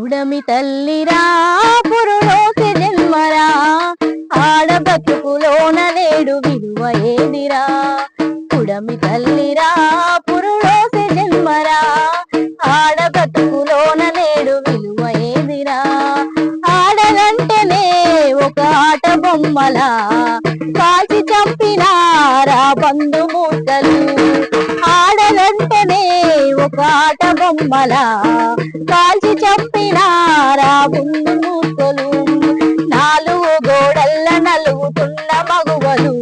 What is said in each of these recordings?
తల్లిరా పురులోకి జన్మరా. ఆడ బతుకులోన నేడు విలువ ఏదిరా? ఉడమి తల్లిరా పురులోకి జన్మరా. ఆడ బతుకులోన నేడు విలువ ఏదిరా? ఆడదంటేనే ఒక ఆట బొమ్మలా. కాల్చి చంపినారా బంధుమూతలు ఆడదంటేనే ఒక ఆట బొమ్మలా కాల్చి చంపినారా బంధుమూర్తలు నాలుగు గోడల్ల నలుగుతున్న మగువలు.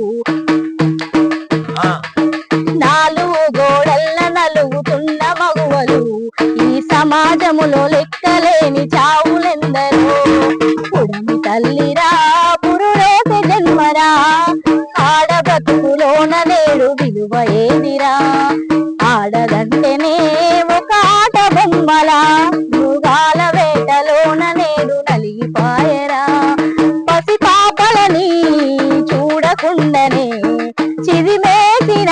నాలుగు గోడల్ల నలుగుతున్న మగువలు. ఈ సమాజములో లెక్కలేని చావులెందరో. పుడమి తల్లిరా పురుడోత జన్మరా. ఆడబతుకులోన నేడు విలువ ఏదిరా? ఆడదంటేనే ఒక ఆట బొమ్మలా మృగాల వేటలోన నేను నలిగిపాయరా. పసి పాపలని చూడకుండనే చిదిమేసిన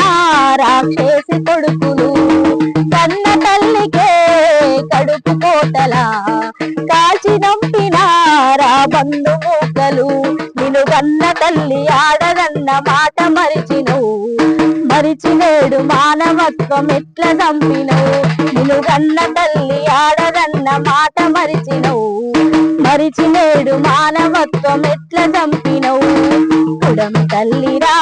రాక్షసి కొడుకులు కన్న తల్లికే కడుపు కోతలా కాచి నంపినారా బంధుమూకలు నిన్ను కన్న తల్లి ఆడదన్న మాట మానవత్వం ఎట్ల చంపినవు. నిన్ను కన్న తల్లి ఆడదన్న మాట మరిచినవు. మరిచినేడు మానవత్వం ఎట్ల చంపినవు. కుడం తల్లిరా